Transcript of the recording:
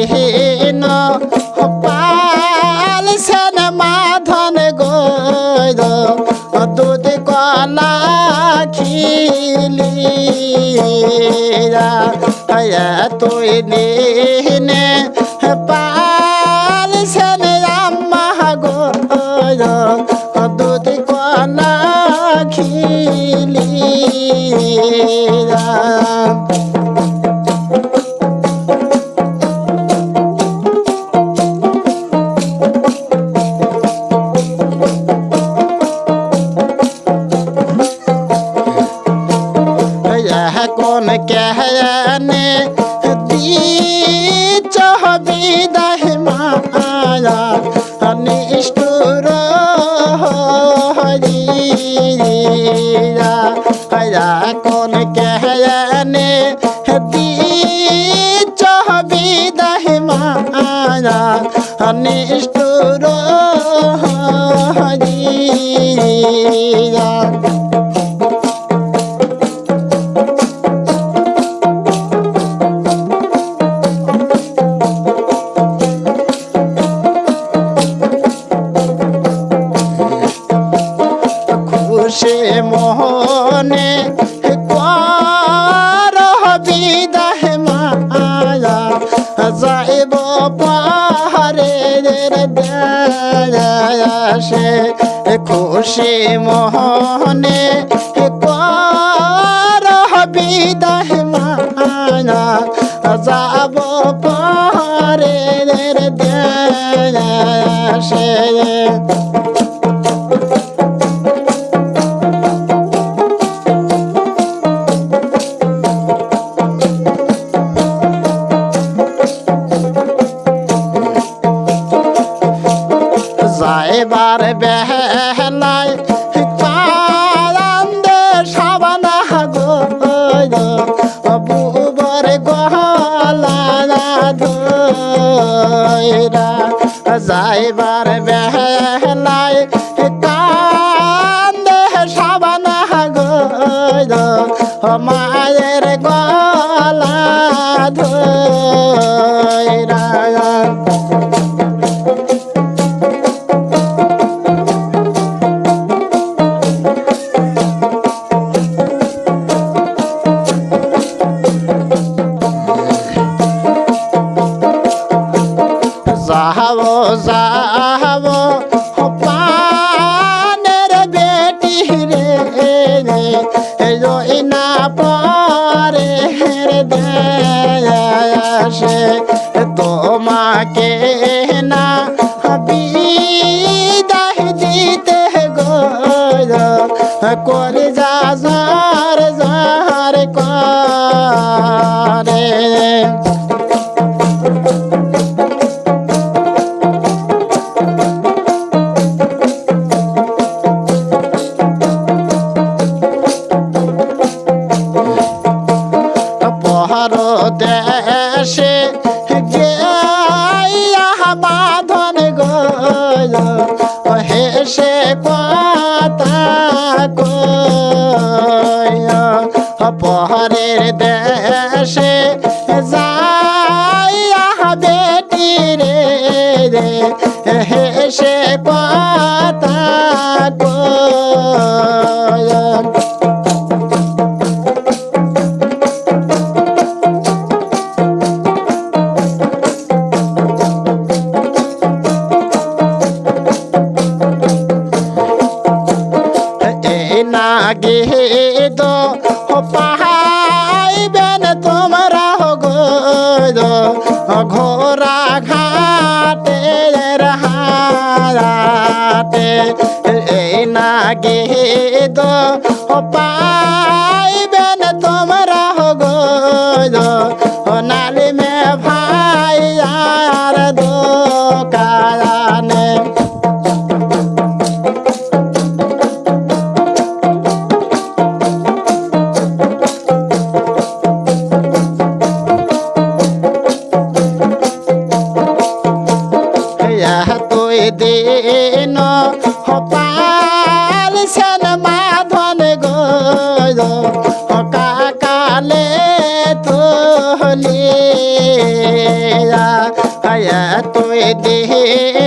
কহিন পাল সেন মাধন গদ দুধ কলা খিলি তুই নে কোন কেহনে দিচ বিদাহ মায়া নিষ্ঠুর হরিয়া হয়া কোন কেহনে দিচ বিদাহ মায়া নিষ্ঠুর হরিয়া খুশি মোহনে বিদাহ মায়া যাইব পাহাড়ে দেশে খুশি মোহনে বিদাহ মায়া যাব যাইবার বেহলাই কারান্দে সাবানা গো যাইবার বেহলাই যাহাবো পানের বেটি রে। এই না হেসে কথা পহরের দেশে যাই বেটি রে হেসে কথা না গেদ পাহাইবেন তোমরা গো ঘোরা ঘাটে হারাটে এই না গেদ পাইবেন তুই হপাল পাল সেন মাধন গো কাকালে তুলিয়া তুই দিন